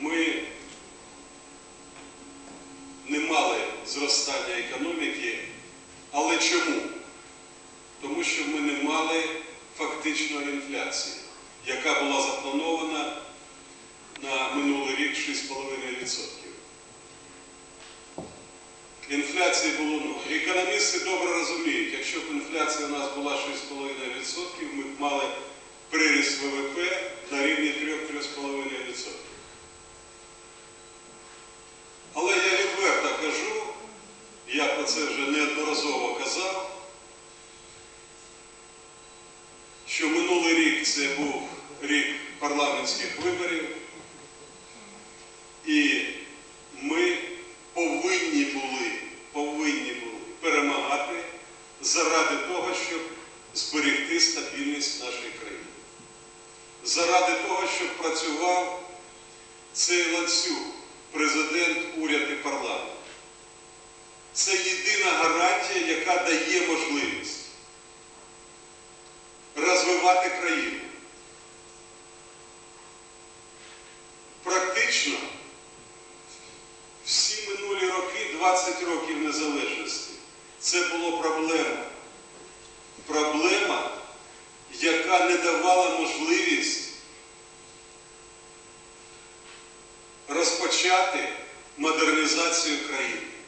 ми не мали зростання економіки. Але чому? Тому що ми не мали фактичної інфляції, яка була запланована на минулий рік 6,5%. Інфляції було нуль. Економісти добре розуміють, якщо б інфляція у нас була 6,5%, ми б мали приріст ВВП. Це вже неодноразово казав, що минулий рік це був рік парламентських виборів, і ми повинні були, повинні були перемагати заради того, щоб зберегти стабільність нашої країни. Заради того, щоб працював цей ланцюг, президент, уряд і парламент. Це гарантія, яка дає можливість розвивати країну. Практично всі минулі роки, 20 років незалежності, це було проблема. Проблема, яка не давала можливість розпочати модернізацію країни.